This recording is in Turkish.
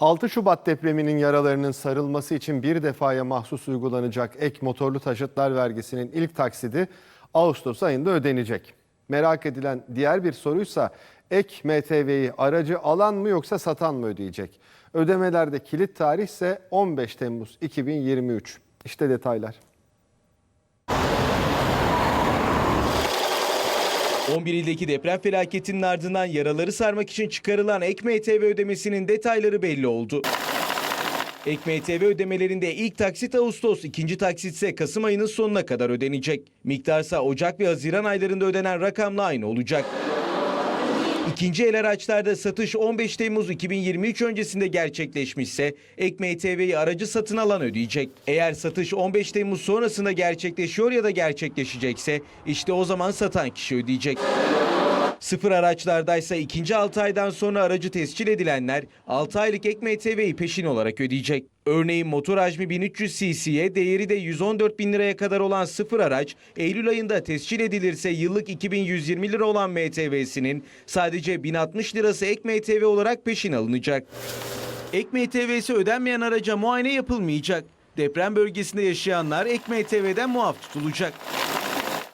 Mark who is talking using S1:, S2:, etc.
S1: 6 Şubat depreminin yaralarının sarılması için bir defaya mahsus uygulanacak ek motorlu taşıtlar vergisinin ilk taksidi Ağustos ayında ödenecek. Merak edilen diğer bir soruysa ek MTV'yi aracı alan mı yoksa satan mı ödeyecek? Ödemelerde kilit tarih ise 15 Temmuz 2023. İşte detaylar.
S2: 11 ildeki deprem felaketinin ardından yaraları sarmak için çıkarılan ek MTV ödemesinin detayları belli oldu. Ek MTV ödemelerinde ilk taksit Ağustos, ikinci taksit ise Kasım ayının sonuna kadar ödenecek. Miktarsa Ocak ve Haziran aylarında ödenen rakamla aynı olacak. İkinci el araçlarda satış 15 Temmuz 2023 öncesinde gerçekleşmişse ek MTV'yi aracı satın alan ödeyecek. Eğer satış 15 Temmuz sonrasında gerçekleşiyor ya da gerçekleşecekse işte o zaman satan kişi ödeyecek. Sıfır araçlardaysa ikinci 6 aydan sonra aracı tescil edilenler 6 aylık ek MTV'yi peşin olarak ödeyecek. Örneğin motor hacmi 1300 cc'ye değeri de 114 bin liraya kadar olan sıfır araç Eylül ayında tescil edilirse yıllık 2120 lira olan MTV'sinin sadece 1060 lirası ek MTV olarak peşin alınacak. Ek MTV'si ödenmeyen araca muayene yapılmayacak. Deprem bölgesinde yaşayanlar ek MTV'den muaf tutulacak.